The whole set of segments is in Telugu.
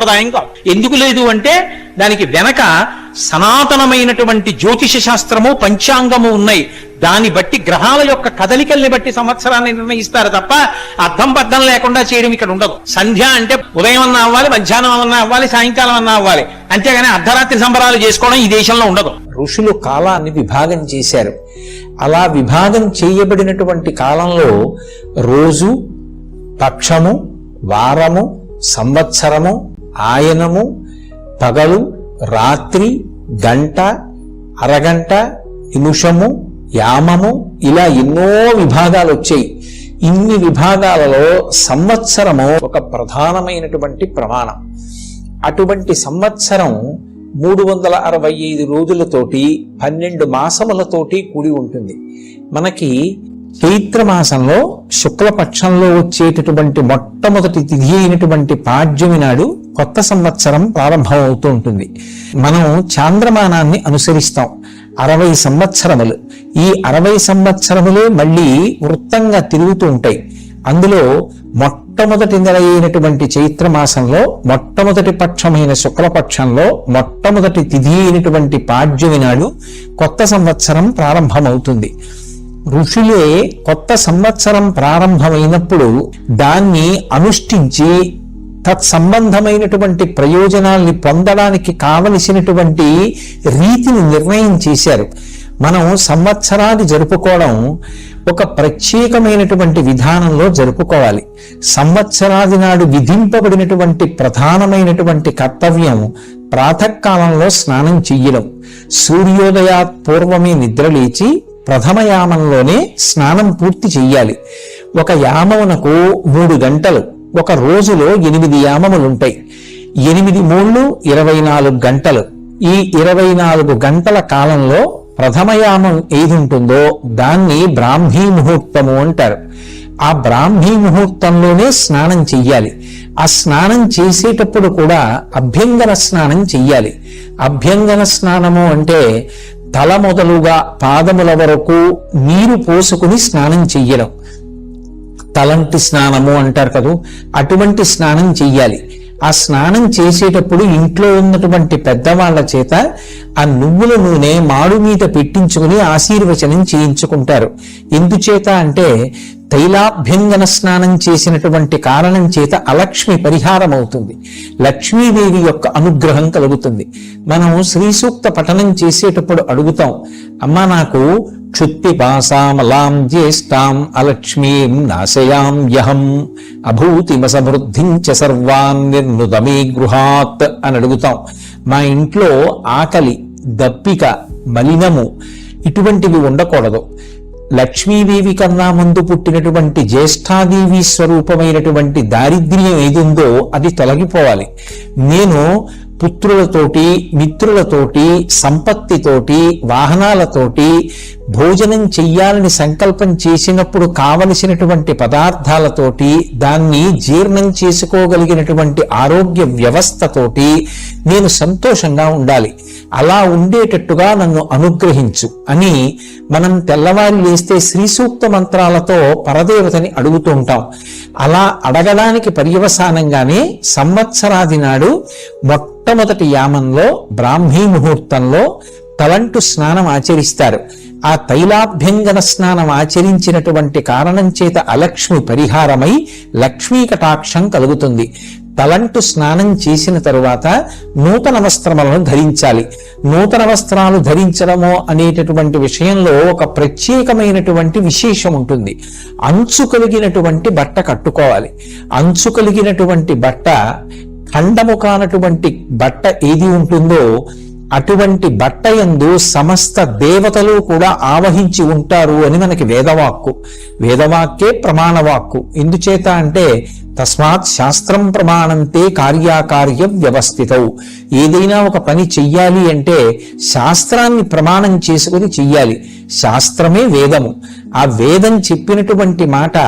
సంప్రదాయం కాదు. ఎందుకు లేదు అంటే దానికి వెనక సనాతనమైనటువంటి జ్యోతిష శాస్త్రము పంచాంగము ఉన్నాయి. దాన్ని బట్టి గ్రహాల యొక్క కదలికల్ని బట్టి సంవత్సరాన్ని నిర్ణయిస్తారు తప్ప అర్థం బద్దం లేకుండా చేయడం ఇక్కడ ఉండదు. సంధ్య అంటే ఉదయం అన్నా అవ్వాలి మధ్యాహ్నం అన్న అవ్వాలి సాయంకాలం అన్నా అవ్వాలి. అంతేగాని అర్ధరాత్రి సంబరాలు చేసుకోవడం ఈ దేశంలో ఉండదు. ఋషులు కాలాన్ని విభాగం చేశారు. అలా విభాగం చేయబడినటువంటి కాలంలో రోజు పక్షము వారము సంవత్సరము ఆయనము పగలు రాత్రి గంట అరగంట నిమిషము యామము ఇలా ఎన్నో విభాగాలు వచ్చాయి. ఇన్ని విభాగాలలో సంవత్సరము ఒక ప్రధానమైనటువంటి ప్రమాణం. అటువంటి సంవత్సరం మూడు వందల అరవై ఐదు రోజులతోటి పన్నెండు మాసములతోటి కూడి ఉంటుంది. మనకి చైత్ర మాసంలో శుక్లపక్షంలో వచ్చేటటువంటి మొట్టమొదటి తిథి అయినటువంటి పాడ్యమి నాడు కొత్త సంవత్సరం ప్రారంభం అవుతూ ఉంటుంది. మనం చాంద్రమానాన్ని అనుసరిస్తాం. అరవై సంవత్సరములు. ఈ అరవై సంవత్సరములే మళ్ళీ వృత్తంగా తిరుగుతూ ఉంటాయి. అందులో మొట్టమొదటి నెల అయినటువంటి చైత్ర మాసంలో మొట్టమొదటి పక్షమైన శుక్లపక్షంలో మొట్టమొదటి తిథి అయినటువంటి పాడ్యమి నాడు కొత్త సంవత్సరం ప్రారంభమవుతుంది. ఋషులే కొత్త సంవత్సరం ప్రారంభమైనప్పుడు దాన్ని అనుష్ఠించి తత్సంబంధమైనటువంటి ప్రయోజనాల్ని పొందడానికి కావలసినటువంటి రీతిని నిర్ణయం చేశారు. మనం సంవత్సరాది జరుపుకోవడం ఒక ప్రత్యేకమైనటువంటి విధానంలో జరుపుకోవాలి. సంవత్సరాది నాడు విధింపబడినటువంటి ప్రధానమైనటువంటి కర్తవ్యం ప్రాతకాలంలో స్నానం చెయ్యడం. సూర్యోదయాత్ పూర్వమే నిద్రలేచి ప్రథమ యామంలోనే స్నానం పూర్తి చెయ్యాలి. ఒక యామమునకు మూడు గంటలు. ఒక రోజులో ఎనిమిది యామములుంటాయి. ఎనిమిది మూళ్ళు ఇరవై నాలుగు గంటలు. ఈ ఇరవై నాలుగు గంటల కాలంలో ప్రథమయామం ఏది ఉంటుందో దాన్ని బ్రాహ్మీ ముహూర్తము అంటారు. ఆ బ్రాహ్మీ ముహూర్తంలోనే స్నానం చెయ్యాలి. ఆ స్నానం చేసేటప్పుడు కూడా అభ్యంగన స్నానం చెయ్యాలి. అభ్యంగన స్నానము అంటే తల మొదలుగా పాదముల వరకు నీరు పోసుకుని స్నానం చెయ్యడం. తలంటి స్నానము అంటారు కదూ? అటువంటి స్నానం చెయ్యాలి. ఆ స్నానం చేసేటప్పుడు ఇంట్లో ఉన్నటువంటి పెద్దవాళ్ళ చేత ఆ నువ్వుల నూనె మాడు మీద పెట్టించుకుని ఆశీర్వచనం చేయించుకుంటారు. ఎందుచేత అంటే తైలాభ్యంగన స్నానం చేసినటువంటి కారణం చేత అలక్ష్మి పరిహారం అవుతుంది లక్ష్మీదేవి యొక్క అనుగ్రహం కలుగుతుంది. మనం శ్రీ సూక్త పఠనం చేసేటప్పుడు అడుగుతాం అమ్మా నాకు క్షుత్పిపాసామలాం జ్యేష్టాం అలక్ష్మీం నాశయాం యహం అభూతిమసమృద్ధిం చ సర్వాన్ నిర్నుదమీ గృహాత్ అని అడుగుతాం. మా ఇంట్లో ఆకలి దప్పిక మలినము ఇటువంటివి ఉండకూడదు. లక్ష్మీదేవి కన్నా ముందు పుట్టినటువంటి జ్యేష్ఠాదేవి స్వరూపమైనటువంటి దారిద్ర్యం ఏదుందో అది తొలగిపోవాలి. నేను పుత్రులతోటి మిత్రులతోటి సంపత్తితోటి వాహనాలతోటి భోజనం చెయ్యాలని సంకల్పం చేసినప్పుడు కావలసినటువంటి పదార్థాలతోటి దాన్ని జీర్ణం చేసుకోగలిగినటువంటి ఆరోగ్య వ్యవస్థతోటి నేను సంతోషంగా ఉండాలి. అలా ఉండేటట్టుగా నన్ను అనుగ్రహించు అని మనం తెల్లవారి లేస్తే శ్రీ సూక్త మంత్రాలతో పరదేవతని అడుగుతూ ఉంటాం. అలా అడగడానికి పర్యవసానంగానే సంవత్సరాది నాడు మొట్టమొదటి యామంలో బ్రాహ్మీ ముహూర్తంలో తలంటు స్నానం ఆచరిస్తారు. ఆ తైలాభ్యంగన స్నానం ఆచరించినటువంటి కారణం చేత అలక్ష్మి పరిహారమై లక్ష్మీ కటాక్షం కలుగుతుంది. తలంటు స్నానం చేసిన తరువాత నూతన వస్త్రములను ధరించాలి. నూతన వస్త్రాలు ధరించడము అనేటటువంటి విషయంలో ఒక ప్రత్యేకమైనటువంటి విశేషం ఉంటుంది. అంచు కలిగినటువంటి బట్ట కట్టుకోవాలి. అంచు కలిగినటువంటి బట్ట ఖండము కానటువంటి బట్ట ఏది ఉంటుందో అటువంటి బట్ట యందు సమస్త దేవతలు కూడా ఆవహించి ఉంటారు అని మనకి వేదవాక్కు. వేదవాక్కే ప్రమాణవాక్కు. ఎందుచేత అంటే తస్మాత్ శాస్త్రం ప్రమాణంతే కార్యాకార్య వ్యవస్థితవు ఏదైనా ఒక పని చెయ్యాలి అంటే శాస్త్రాన్ని ప్రమాణం చేసుకుని చెయ్యాలి. శాస్త్రమే వేదము. ఆ వేదం చెప్పినటువంటి మాట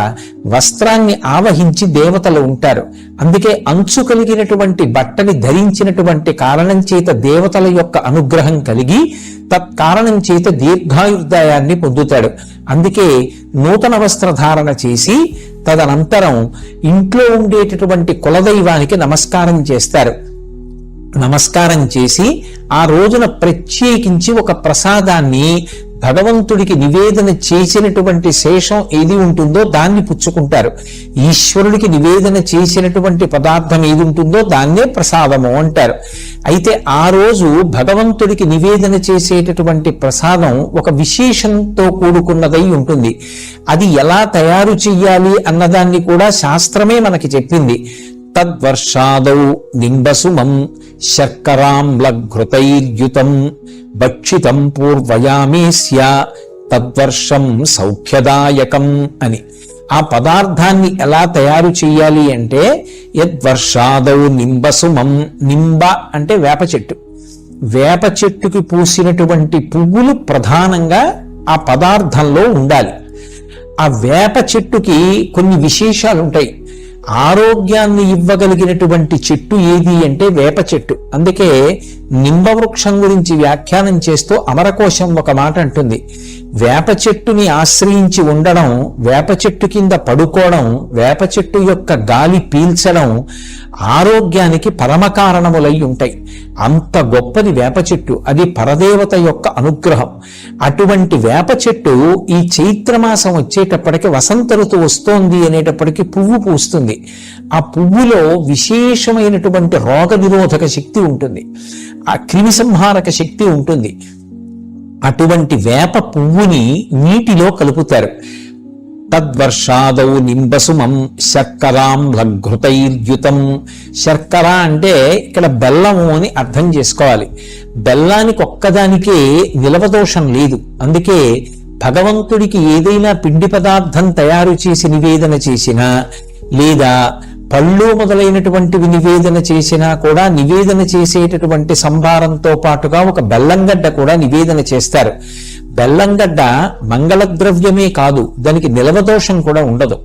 వస్త్రాన్ని ఆవహించి దేవతలు ఉంటారు. అందుకే అంచు కలిగినటువంటి బట్టని ధరించినటువంటి కారణం చేత దేవతల యొక్క అనుగ్రహం కలిగి తత్కారణం చేత దీర్ఘాయుర్దాయాన్ని పొందుతాడు. అందుకే నూతన వస్త్రధారణ చేసి తదనంతరం ఇంట్లో ఉండేటటువంటి కులదైవానికి నమస్కారం చేస్తారు. నమస్కారం చేసి ఆ రోజున ప్రత్యేకించి ఒక ప్రసాదాన్ని భగవంతుడికి నివేదన చేసినటువంటి శేషం ఏది ఉంటుందో దాన్ని పుచ్చుకుంటారు. ఈశ్వరుడికి నివేదన చేసినటువంటి పదార్థం ఏది ఉంటుందో దాన్నే ప్రసాదము అంటారు. అయితే ఆ రోజు భగవంతుడికి నివేదన చేసేటటువంటి ప్రసాదం ఒక విశేషంతో కూడుకున్నదై ఉంటుంది. అది ఎలా తయారు చెయ్యాలి అన్నదాన్ని కూడా శాస్త్రమే మనకి చెప్పింది. తద్వర్షాదౌ నింబసుమం శర్కరాంలఘృతైర్యుతం భక్షితం పూర్వయామీస్య తద్వర్షం సౌఖ్యదాయకం అని. ఆ పదార్థాన్ని ఎలా తయారు చేయాలి అంటే యద్వర్షాదౌ నింబసుమం నింబ అంటే వేప చెట్టు. వేప చెట్టుకి పూసినటువంటి పువ్వులు ప్రధానంగా ఆ పదార్థంలో ఉండాలి. ఆ వేప చెట్టుకి కొన్ని విశేషాలు ఉంటాయి ఆరోగ్యాన్ని ఇవ్వగలిగినటువంటి చెట్టు ఏది అంటే వేప చెట్టు. అందుకే నింబవృక్షం గురించి వ్యాఖ్యానం చేస్తూ అమరకోశం ఒక మాట అంటుంది. వేప చెట్టుని ఆశ్రయించి ఉండడం వేప చెట్టు కింద పడుకోవడం వేప చెట్టు యొక్క గాలి పీల్చడం ఆరోగ్యానికి పరమ కారణములై ఉంటాయి. అంత గొప్పది వేప చెట్టు. అది పరదేవత యొక్క అనుగ్రహం. అటువంటి వేప చెట్టు ఈ చైత్రమాసం వచ్చేటప్పటికి వసంత ఋతువు వస్తోంది అనేటప్పటికి పువ్వు పూస్తుంది. ఆ పువ్వులో విశేషమైనటువంటి రోగ నిరోధక శక్తి ఉంటుంది. ఆ క్రిమిసంహారక శక్తి ఉంటుంది. అటువంటి వేప పువ్వుని నీటిలో కలుపుతారు. తద్వర్షాదౌ నింబసుమం శర్కరాం లఘృతైర్యుతం శర్కర అంటే ఇక్కడ బెల్లము అని అర్థం చేసుకోవాలి. బెల్లానికి ఒక్కదానికే నిలవదోషం లేదు. అందుకే భగవంతుడికి ఏదైనా పిండి పదార్థం తయారు చేసి నివేదన చేసినా లేదా పళ్ళు మొదలైనటువంటివి నివేదన చేసినా కూడా నివేదన చేసేటటువంటి సంభారంతో పాటుగా ఒక బెల్లంగడ్డ కూడా నివేదన చేస్తారు. బెల్లంగడ్డ మంగళ ద్రవ్యమే కాదు దానికి నిలవదోషం కూడా ఉండదు.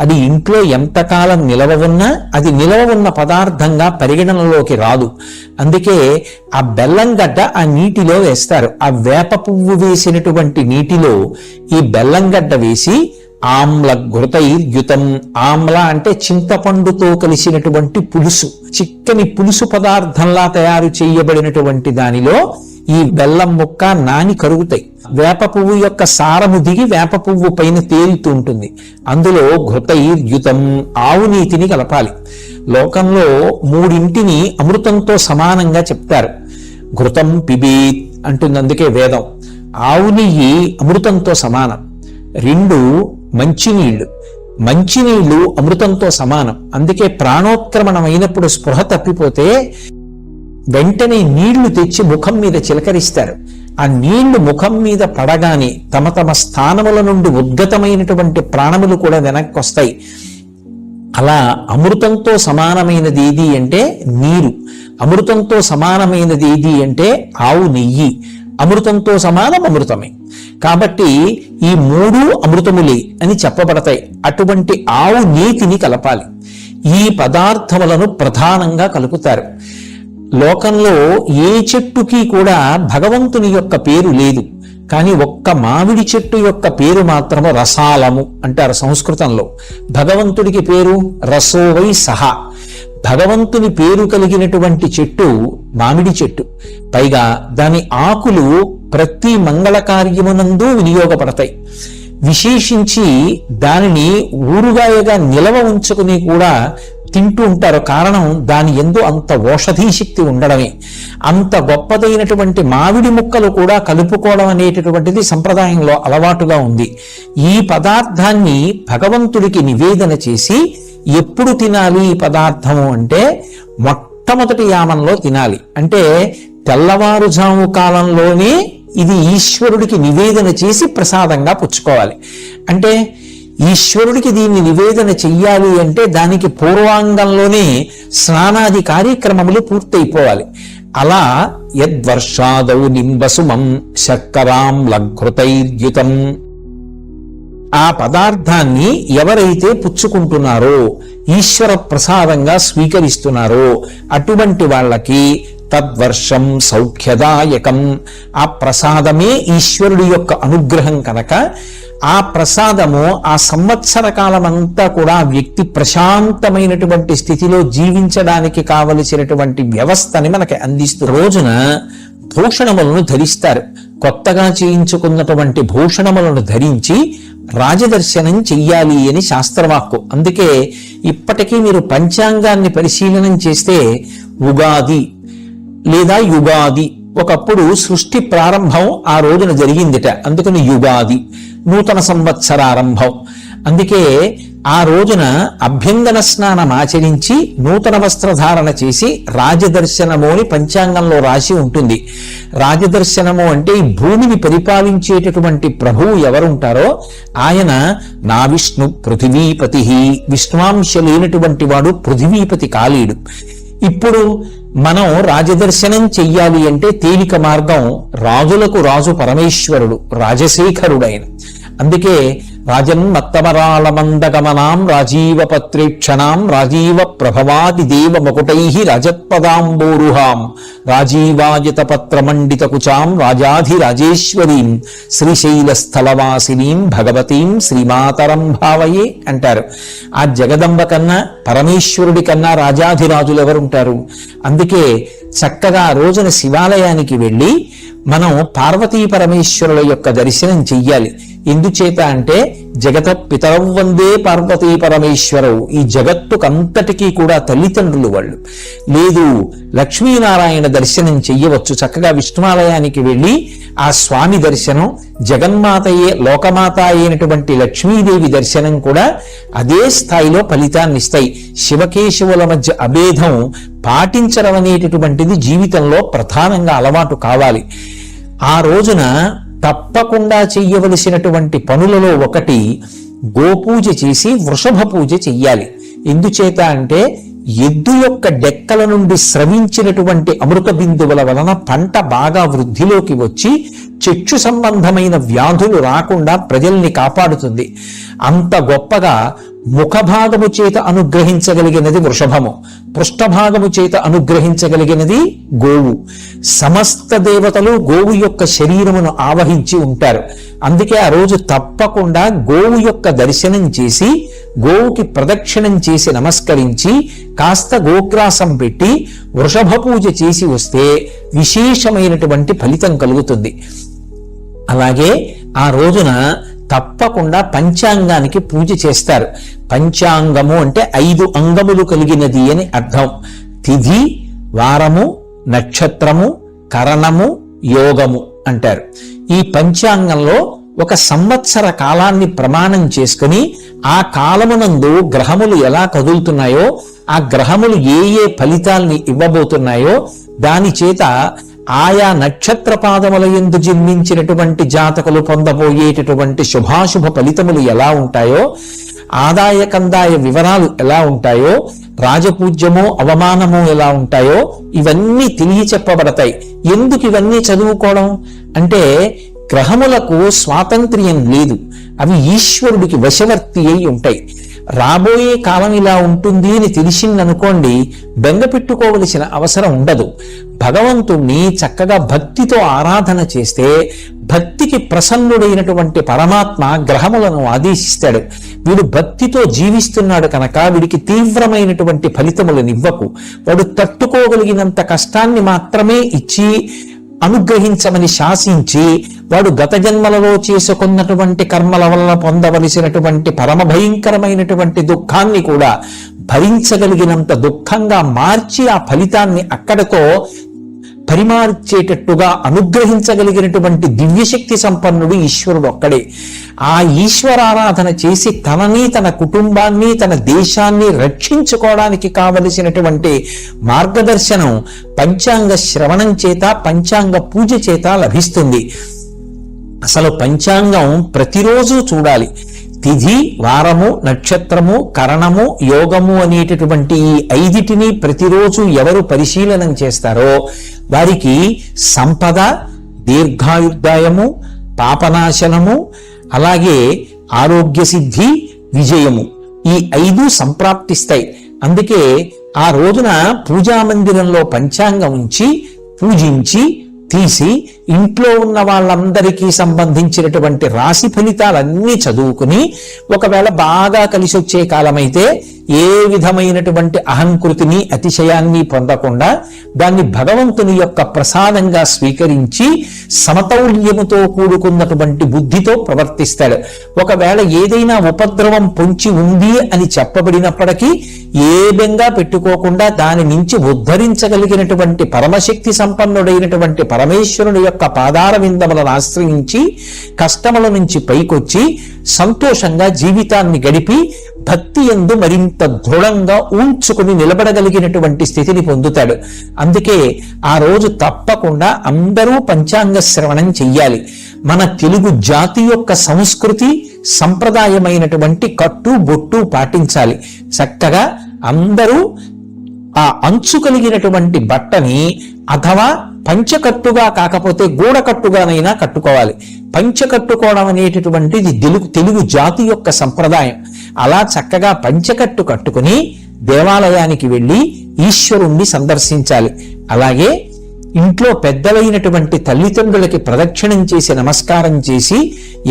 అది ఇంట్లో ఎంతకాలం నిలవ ఉన్నా అది నిలవ ఉన్న పదార్థంగా పరిగణనలోకి రాదు. అందుకే ఆ బెల్లంగడ్డ ఆ నీటిలో వేస్తారు. ఆ వేప పువ్వు వేసినటువంటి నీటిలో ఈ బెల్లంగడ్డ వేసి ఆమ్ల ఘృతైర్యుతం. ఆమ్ల అంటే చింతపండుతో కలిసినటువంటి పులుసు. చిక్కని పులుసు పదార్థంలా తయారు చేయబడినటువంటి దానిలో ఈ బెల్లం ముక్క నాని కరుగుతాయి. వేప పువ్వు యొక్క సారము దిగి వేప పువ్వు పైన తేలుతూ ఉంటుంది. అందులో ఘృతైర్యుతం ఆవు నీతిని కలపాలి. లోకంలో మూడింటిని అమృతంతో సమానంగా చెప్తారు. ఘృతం పిబీత్ అంటుంది అందుకే వేదం. ఆవు నెయ్యి అమృతంతో సమానం. రెండు మంచినీళ్ళు మంచినీళ్ళు అమృతంతో సమానం. అందుకే ప్రాణోత్క్రమణం అయినప్పుడు స్పృహ తప్పిపోతే వెంటనే నీళ్ళు తెచ్చి ముఖం మీద చిలకరిస్తారు. ఆ నీళ్ళు ముఖం మీద పడగానే తమ తమ స్థానముల నుండి ఉద్గతమైనటువంటి ప్రాణములు కూడా వెనక్కి వస్తాయి అలా అమృతంతో సమానమైనది ఏది అంటే నీరు. అమృతంతో సమానమైనది ఏది అంటే ఆవు నెయ్యి. అమృతంతో సమానం అమృతమే. కాబట్టి ఈ మూడు అమృతములే అని చెప్పబడతాయి. అటువంటి ఆవు నీతిని కలపాలి. ఈ పదార్థములను ప్రధానంగా కలుపుతారు. లోకంలో ఏ చెట్టుకి కూడా భగవంతుని యొక్క పేరు లేదు. కానీ ఒక్క మామిడి చెట్టు యొక్క పేరు మాత్రము రసాలము అంటారు సంస్కృతంలో. భగవంతుడికి పేరు రసోవై సహా. భగవంతుని పేరు కలిగినటువంటి చెట్టు మామిడి చెట్టు. పైగా దాని ఆకులు ప్రతి మంగళ కార్యమునందు వినియోగపడతాయి. విశేషించి దానిని ఊరుగాయగా నిలవ ఉంచుకుని కూడా తింటూ ఉంటారు. కారణం దాని ఎందు అంత ఓషధీ శక్తి ఉండడమే. అంత గొప్పదైనటువంటి మామిడి ముక్కలు కూడా కలుపుకోవడం అనేటటువంటిది సంప్రదాయంలో అలవాటుగా ఉంది. ఈ పదార్థాన్ని భగవంతుడికి నివేదన చేసి ఎప్పుడు తినాలి ఈ పదార్థము అంటే మొట్టమొదటి యామంలో తినాలి. అంటే తెల్లవారుజాము కాలంలోనే ఇది ఈశ్వరుడికి నివేదన చేసి ప్రసాదంగా పుచ్చుకోవాలి. అంటే ఈశ్వరుడికి దీన్ని నివేదన చెయ్యాలి అంటే దానికి పూర్వాంగంలోనే స్నానాది కార్యక్రమములు పూర్తయిపోవాలి. అలా యద్వర్షాదౌ నింబసుమం శర్కరాం లఘృతైర్యుతం ఆ పదార్థాన్ని ఎవరైతే పుచ్చుకుంటున్నారో ఈశ్వర ప్రసాదంగా స్వీకరిస్తున్నారో అటువంటి వాళ్ళకి తద్వర్షం సౌఖ్యదాయకం. ఆ ప్రసాదమే ఈశ్వరుడి యొక్క అనుగ్రహం కనుక ఆ ప్రసాదము ఆ సంవత్సర కాలమంతా కూడా వ్యక్తి ప్రశాంతమైనటువంటి స్థితిలో జీవించడానికి కావలసినటువంటి వ్యవస్థని మనకి అందిస్తూ రోజున భూషణములను ధరిస్తారు. కొత్తగా చేయించుకున్నటువంటి భూషణములను ధరించి రాజదర్శనం చెయ్యాలి అని శాస్త్రవాక్కు. అందుకే ఇప్పటికీ మీరు పంచాంగాన్ని పరిశీలనం చేస్తే ఉగాది లేదా యుగాది ఒకప్పుడు సృష్టి ప్రారంభం ఆ రోజున జరిగిందిట. అందుకని యుగాది నూతన సంవత్సరారంభం. అందుకే ఆ రోజున అభ్యంగన స్నానం ఆచరించి నూతన వస్త్రధారణ చేసి రాజదర్శనము అని పంచాంగంలో రాసి ఉంటుంది. రాజదర్శనము అంటే ఈ భూమిని పరిపాలించేటటువంటి ప్రభువు ఎవరుంటారో ఆయన నా విష్ణు పృథివీపతి. విష్ణువాంశ లేనటువంటి వాడు పృథివీపతి కాలేడు. ఇప్పుడు మనం రాజదర్శనం చెయ్యాలి అంటే తేలిక మార్గం రాజులకు రాజు పరమేశ్వరుడు రాజశేఖరుడైన. అందుకే రాజన్మత్తమరాళమందగమనాం రాజీవ పత్రేక్షణాం రాజీవ ప్రభవాది దేవ మకుటై రజత్పదాంబోరుహాం రాజీవాయత పత్రమండిత కుచాం రాజాధిరాజేశ్వరీం శ్రీశైలస్థలవాసినీం భగవతీం శ్రీమాతరం భావయే అంటారు. ఆ జగదంబ కన్నా పరమేశ్వరుడి కన్నా రాజాధిరాజులు ఎవరుంటారు అందుకే చక్కగా రోజున శివాలయానికి వెళ్ళి మనం పార్వతీ పరమేశ్వరుల యొక్క దర్శనం చెయ్యాలి. ఎందుచేత అంటే జగత పితరవ్ వందే పార్వతీ పరమేశ్వరవు. ఈ జగత్తుకంతటికీ కూడా తల్లిదండ్రులు వాళ్ళు. లేదు లక్ష్మీనారాయణ దర్శనం చెయ్యవచ్చు. చక్కగా విష్ణువాలయానికి వెళ్ళి ఆ స్వామి దర్శనం జగన్మాతయే లోకమాత అయినటువంటి లక్ష్మీదేవి దర్శనం కూడా అదే స్థాయిలో ఫలితాన్ని ఇస్తాయి శివకేశవుల మధ్య అభేదం పాటించడం అనేటటువంటిది జీవితంలో ప్రధానంగా అలవాటు కావాలి. ఆ రోజున తప్పకుండా చెయ్యవలసినటువంటి పనులలో ఒకటి గోపూజ చేసి వృషభ పూజ చెయ్యాలి. ఎందుచేత అంటే ఎద్దు యొక్క డెక్కల నుండి స్రవించినటువంటి అమృత బిందువుల వలన పంట బాగా వృద్ధిలోకి వచ్చి చెచ్చు సంబంధమైన వ్యాధులు రాకుండా ప్రజల్ని కాపాడుతుంది. అంత గొప్పగా ముఖభాగము చేత అనుగ్రహించగలిగినది వృషభము పృష్ఠభాగము చేత అనుగ్రహించగలిగినది గోవు. సమస్త దేవతలు గోవు యొక్క శరీరమును ఆవహించి ఉంటారు. అందుకే ఆ రోజు తప్పకుండా గోవు యొక్క దర్శనం చేసి గోవుకి ప్రదక్షిణం చేసి నమస్కరించి కాస్త గోగ్రాసం పెట్టి వృషభ పూజ చేసి వస్తే విశేషమైనటువంటి ఫలితం కలుగుతుంది. అలాగే ఆ రోజున తప్పకుండా పంచాంగానికి పూజ చేస్తారు. పంచాంగము అంటే ఐదు అంగములు కలిగినది అని అర్థం. తిథి వారము నక్షత్రము కరణము యోగము అంటారు. ఈ పంచాంగంలో ఒక సంవత్సర కాలాన్ని ప్రమాణం చేసుకుని ఆ కాలమునందు గ్రహములు ఎలా కదులుతున్నాయో ఆ గ్రహములు ఏ ఏ ఫలితాల్ని ఇవ్వబోతున్నాయో దాని చేత ఆయా నక్షత్ర పాదముల ఎందు జన్మించినటువంటి జాతకులు పొందబోయేటటువంటి శుభాశుభ ఫలితములు ఎలా ఉంటాయో ఆదాయ కందాయ వివరాలు ఎలా ఉంటాయో రాజపూజ్యము అవమానము ఎలా ఉంటాయో ఇవన్నీ తెలియ చెప్పబడతాయి. ఎందుకు ఇవన్నీ చదువుకోవడం? అంటే గ్రహములకు స్వాతంత్ర్యం లేదు. అవి ఈశ్వరుడికి వశవర్తి అయి ఉంటాయి. రాబోయే కాలం ఇలా ఉంటుంది అని తెలిసిందనుకోండి బెంగ పెట్టుకోవలసిన అవసరం ఉండదు. భగవంతుణ్ణి చక్కగా భక్తితో ఆరాధన చేస్తే భక్తికి ప్రసన్నుడైనటువంటి పరమాత్మ గ్రహములను ఆదేశిస్తాడు. వీడు భక్తితో జీవిస్తున్నాడు కనుక వీడికి తీవ్రమైనటువంటి ఫలితములను ఇవ్వకు. వాడు తట్టుకోగలిగినంత కష్టాన్ని మాత్రమే ఇచ్చి అనుగ్రహించమని శాసించి వాడు గత జన్మలలో చేసుకున్నటువంటి కర్మల వల్ల పొందవలసినటువంటి పరమ భయంకరమైనటువంటి దుఃఖాన్ని కూడా భరించగలిగినంత దుఃఖంగా మార్చి ఆ ఫలితాన్ని అక్కడతో పరిమార్చేటట్టుగా అనుగ్రహించగలిగినటువంటి దివ్యశక్తి సంపన్నుడు ఈశ్వరుడు ఒక్కడే. ఆ ఈశ్వరారాధన చేసి తనని తన కుటుంబాన్ని తన దేశాన్ని రక్షించుకోవడానికి కావలసినటువంటి మార్గదర్శనం పంచాంగ శ్రవణం చేత పంచాంగ పూజ చేత లభిస్తుంది. అసలు పంచాంగం ప్రతిరోజు చూడాలి. తిథి వారము నక్షత్రము కరణము యోగము అనేటటువంటి ఈ ఐదిటిని ప్రతిరోజు ఎవరు పరిశీలనం చేస్తారో వారికి సంపద దీర్ఘాయుర్దాయము పాపనాశనము అలాగే ఆరోగ్య సిద్ధి విజయము. ఈ ఐదు సంప్రాప్తిస్తాయి. అందుకే ఆ రోజున పూజా మందిరంలో పంచాంగం ఉంచి పూజించి తీసి ఇంట్లో ఉన్న వాళ్ళందరికీ సంబంధించినటువంటి రాశి ఫలితాలన్నీ చదువుకుని ఒకవేళ బాగా కలిసి వచ్చే కాలమైతే ఏ విధమైనటువంటి అహంకృతిని అతిశయాన్ని పొందకుండా దాన్ని భగవంతుని యొక్క ప్రసాదంగా స్వీకరించి సమతౌల్యముతో కూడుకున్నటువంటి బుద్ధితో ప్రవర్తిస్తాడు. ఒకవేళ ఏదైనా ఉపద్రవం పొంచి ఉంది అని చెప్పబడినప్పటికీ ఏ బెంగా పెట్టుకోకుండా దాని నుంచి ఉద్ధరించగలిగినటువంటి పరమశక్తి సంపన్నుడైనటువంటి పరమేశ్వరుని యొక్క పాదార విందములను ఆశ్రయించి కష్టముల నుంచి పైకొచ్చి సంతోషంగా జీవితాన్ని గడిపి భక్తి ఎందు మరింత దృఢంగా ఊంచుకుని నిలబడగలిగినటువంటి స్థితిని పొందుతాడు. అందుకే ఆ రోజు తప్పకుండా అందరూ పంచాంగ శ్రవణం చెయ్యాలి. మన తెలుగు జాతి యొక్క సంస్కృతి సంప్రదాయమైనటువంటి కట్టు బొట్టు పాటించాలి. చక్కగా అందరూ ఆ అంచు కలిగినటువంటి బట్టని అథవా పంచకట్టుగా కాకపోతే గూడకట్టుగానైనా కట్టుకోవాలి. పంచకట్టుకోవడం అనేటటువంటిది తెలుగు తెలుగు జాతి యొక్క సంప్రదాయం. అలా చక్కగా పంచకట్టు కట్టుకుని దేవాలయానికి వెళ్ళి ఈశ్వరుణ్ణి సందర్శించాలి. అలాగే ఇంట్లో పెద్దలైనటువంటి తల్లిదండ్రులకి ప్రదక్షిణం చేసి నమస్కారం చేసి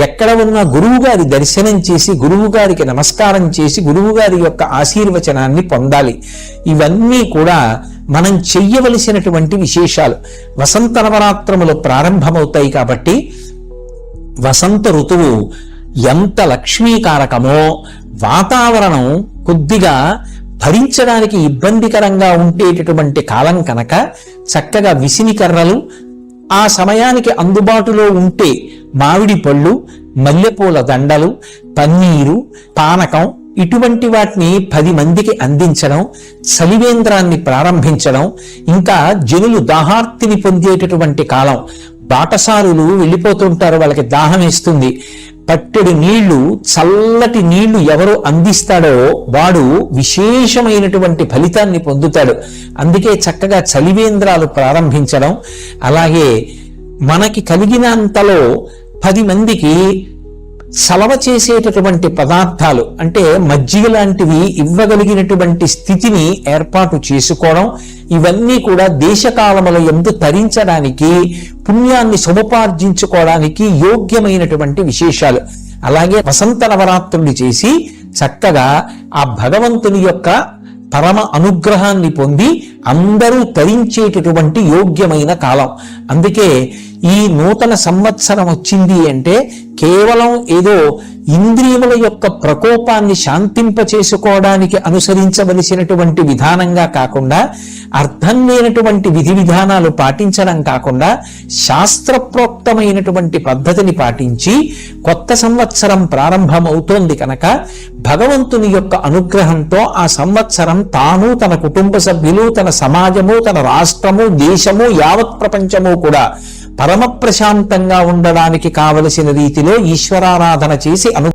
ఎక్కడ ఉన్న గురువు గారి దర్శనం చేసి గురువు గారికి నమస్కారం చేసి గురువు గారి యొక్క ఆశీర్వచనాన్ని పొందాలి. ఇవన్నీ కూడా మనం చెయ్యవలసినటువంటి విశేషాలు. వసంత నవరాత్రములు ప్రారంభమవుతాయి కాబట్టి వసంత ఋతువు ఎంత లక్ష్మీకారకమో వాతావరణం కొద్దిగా భరించడానికి ఇబ్బందికరంగా ఉండేటటువంటి కాలం కనుక చక్కగా విసిని కర్రలు ఆ సమయానికి అందుబాటులో ఉంటే మామిడి పళ్ళు మల్లెపూల దండలు పన్నీరు పానకం ఇటువంటి వాటిని పది మందికి అందించడం చలివేంద్రాన్ని ప్రారంభించడం ఇంకా జనులు దాహార్తిని పొందేటటువంటి కాలం. బాటసారులు వెళ్ళిపోతుంటారు వాళ్ళకి దాహం వేస్తుంది. పట్టెడు నీళ్ళు చల్లటి నీళ్ళు ఎవరు అందిస్తాడో వాడు విశేషమైనటువంటి ఫలితాన్ని పొందుతాడు. అందుకే చక్కగా చలివేంద్రాలు ప్రారంభించడం అలాగే మనకి కలిగినంతలో పది మందికి సలవ చేసేటటువంటి పదార్థాలు అంటే మజ్జిగ లాంటివి ఇవ్వగలిగినటువంటి స్థితిని ఏర్పాటు చేసుకోవడం ఇవన్నీ కూడా దేశకాలముల ఎందు తరించడానికి పుణ్యాన్ని సముపార్జించుకోవడానికి యోగ్యమైనటువంటి విశేషాలు. అలాగే వసంత నవరాత్రులు చేసి చక్కగా ఆ భగవంతుని యొక్క పరమ అనుగ్రహాన్ని పొంది అందరూ తరించేటటువంటి యోగ్యమైన కాలం. అందుకే ఈ నూతన సంవత్సరం వచ్చింది అంటే కేవలం ఏదో ఇంద్రియముల యొక్క ప్రకోపాన్ని శాంతింప చేసుకోవడానికి అనుసరించవలసినటువంటి విధానంగా కాకుండా అర్థం లేనటువంటి విధి విధానాలు పాటించడం కాకుండా శాస్త్రప్రోక్తమైనటువంటి పద్ధతిని పాటించి కొత్త సంవత్సరం ప్రారంభమవుతోంది కనుక భగవంతుని యొక్క అనుగ్రహంతో ఆ సంవత్సరం తాను తన కుటుంబ సభ్యులు తన సమాజము తన రాష్ట్రము దేశము యావత్ ప్రపంచము కూడా పరమ ప్రశాంతంగా ఉండడానికి కావలసిన రీతిలో ఈశ్వరారాధన చేసి అను